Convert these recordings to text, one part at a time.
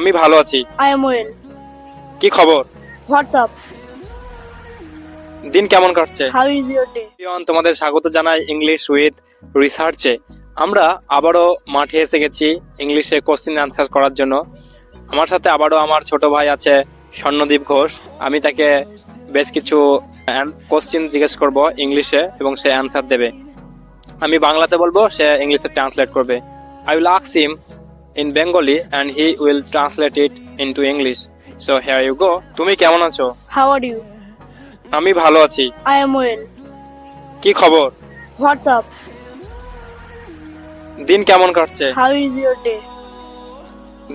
আমি ভালো আছি। I am well. কি খবর? What's up? দিন কেমন কাটছে? How is your day? প্রিয়ন, তোমাদের স্বাগত জানাই ইংলিশ উইথ রিসার্চে আমরা আবারও মাঠে এসে গেছি ইংলিশে কোশ্চিন অ্যান্সার করার জন্য। আমার সাথে আবারও আমার ছোট ভাই আছে স্বর্ণদীপ ঘোষ। আমি তাকে বেশ কিছু কোশ্চিন জিজ্ঞেস করব ইংলিশে এবং সে অ্যান্সার দেবে। আমি বাংলাতে বলব সে ইংলিশে ট্রান্সলেট করবে। I will আক্স him in Bengali and he will translate it into English so here you go তুমি কেমন আছো How are you? আমি ভালো আছি I am well. কি খবর What's up? দিন কেমন কাটছে How is your day?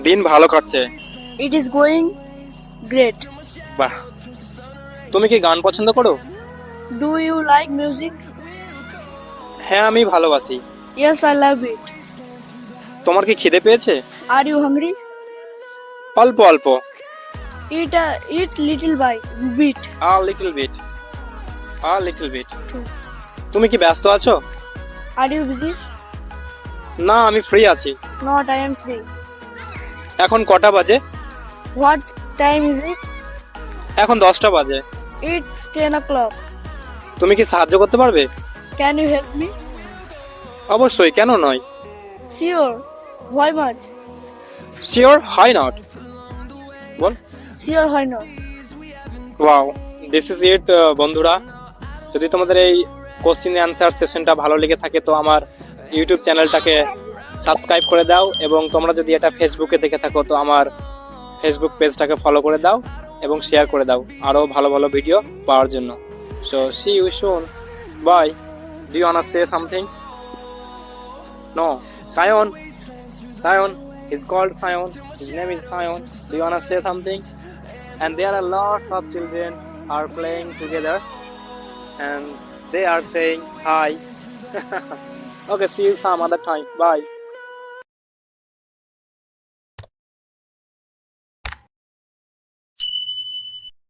দিন ভালো কাটছে It is going great. বাহ তুমি কি গান পছন্দ করো Do you like music? হ্যাঁ আমি ভালোবাসি Yes, I love it. তোমার কি খিদে পেয়েছে? আর ইউ হাংরি অল্প অল্প। Eat eat little by bit a little bit a little bit তুমি কি ব্যস্ত আছো? আর ইউ বিজি না আমি ফ্রি আছি। নট আই এম ফ্রি এখন কটা বাজে? হোয়াট টাইম ইজ ইট এখন 10টা বাজে। It's 10 o'clock. তুমি কি সাহায্য করতে পারবে? ক্যান ইউ হেল্প মি অবশ্যই কেন নয়? Sure. Why much? Sure why not বল Sure, why not? Wow this is it uh, বন্ধুরা। যদি তোমাদের এই কোশ্চিন অ্যান্সার সেশনটা ভালো লেগে থাকে তো আমার ইউটিউব চ্যানেলটাকে সাবস্ক্রাইব করে দাও এবং তোমরা যদি এটা ফেসবুকে দেখে থাকো তো আমার ফেসবুক পেজটাকে ফলো করে দাও এবং শেয়ার করে দাও আরও ভালো ভালো ভিডিও পাওয়ার জন্য। So see you soon bye do you want say something no Sion Sion is called Sion. His name is Sion. Do you wanna say something? and there are lots of children are playing together and they are saying hi okay see you some other time bye